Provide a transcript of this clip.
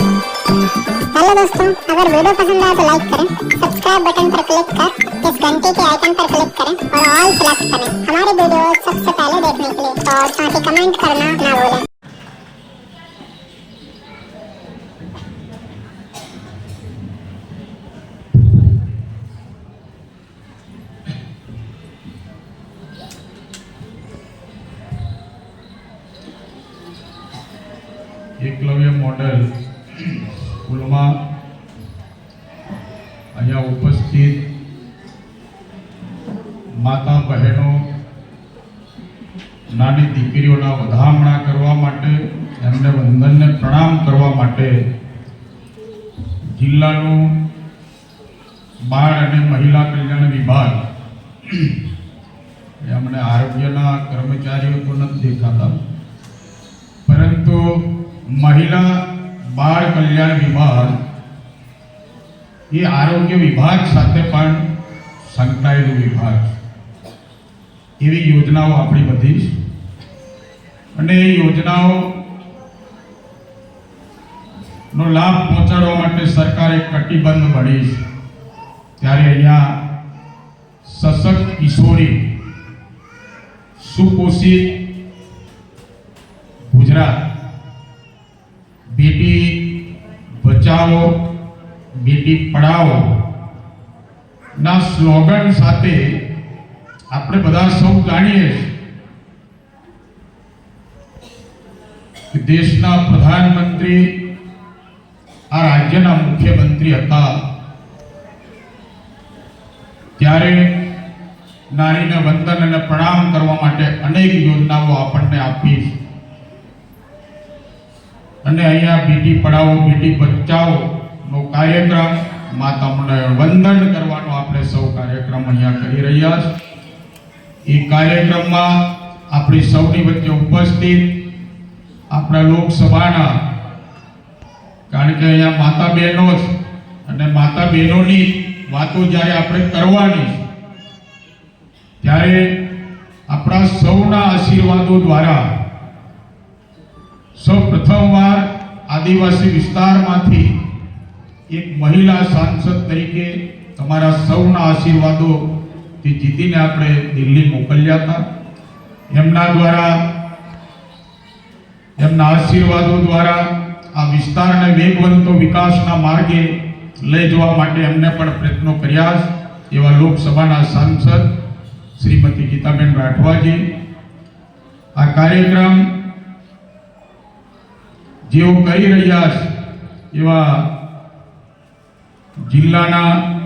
Hello दोस्तों अगर video पसंद आए तो लाइक करें सब्सक्राइब बटन पर क्लिक कर इस घंटी के आइकन पर क्लिक करें और ऑल सेलेक्ट करें हमारी वीडियो सबसे पहले देखने के लिए और साथ ही कमेंट करना ना भूलें એકલવ્ય મોડેલ સ્કૂલમાં અહીંયા ઉપસ્થિત માતા બહેનો, નાની દીકરીઓના વધામણા કરવા માટે, એમને વંદનને પ્રણામ કરવા માટે જિલ્લાનું બાળ અને મહિલા કલ્યાણ વિભાગ એમને આરોગ્યના કર્મચારીઓ તો નથી દેખાતા. પરંતુ મહિલા બાળ કલ્યાણ વિભાગ એ આરોગ્ય વિભાગ સાથે પણ સંકળાયેલું વિભાગ. એવી યોજનાઓ આપણી બધી છે અને એ યોજનાઓ નો લાભ પહોંચાડવા માટે સરકાર કટિબદ્ધ બની છે ત્યારે અહીંયા સશક્ત કિશોરી, સુપોષિત બચાવો બેટી પઢાઓ ના સ્લોગન સાથે આપણે બધા સૌ જાણીએ કે દેશના પ્રધાનમંત્રી આ રાજ્યના મુખ્યમંત્રી હતા. ત્યારે નારીને વંદન અને પ્રણામ કરવા માટે અનેક યોજનાઓ આપણને આપી અને અહીંયા બીટી પડાવો બીટી બચાવો નો કાર્યક્રમ તમને વંદન કરવાનો આપણે સૌ કાર્યક્રમ અહીંયા કરી રહ્યા છે. એ કાર્યક્રમમાં આપણી સૌની વચ્ચે ઉપસ્થિત આપણા લોકસભાના, કારણ કે અહીંયા માતા બહેનો જ અને માતા બહેનોની વાતો જ્યારે આપણે કરવાની ત્યારે આપણા સૌના આશીર્વાદો દ્વારા સૌ પ્રથમવાર આદિવાસી વિસ્તારમાંથી એક મહિલા સાંસદ તરીકે તમારા સૌના આશીર્વાદોથી જીતીને આપણે દિલ્હી મોકલ્યા હતા. એમના દ્વારા, એમના આશીર્વાદો દ્વારા આ વિસ્તારને વેગવંતો વિકાસના માર્ગે લઈ જવા માટે એમને પણ પ્રયત્નો કર્યા એવા લોકસભાના સાંસદ શ્રીમતી ગીતાબેન રાઠવાજી. આ કાર્યક્રમ જેઓ કરી રહ્યા છે એવા જિલ્લાના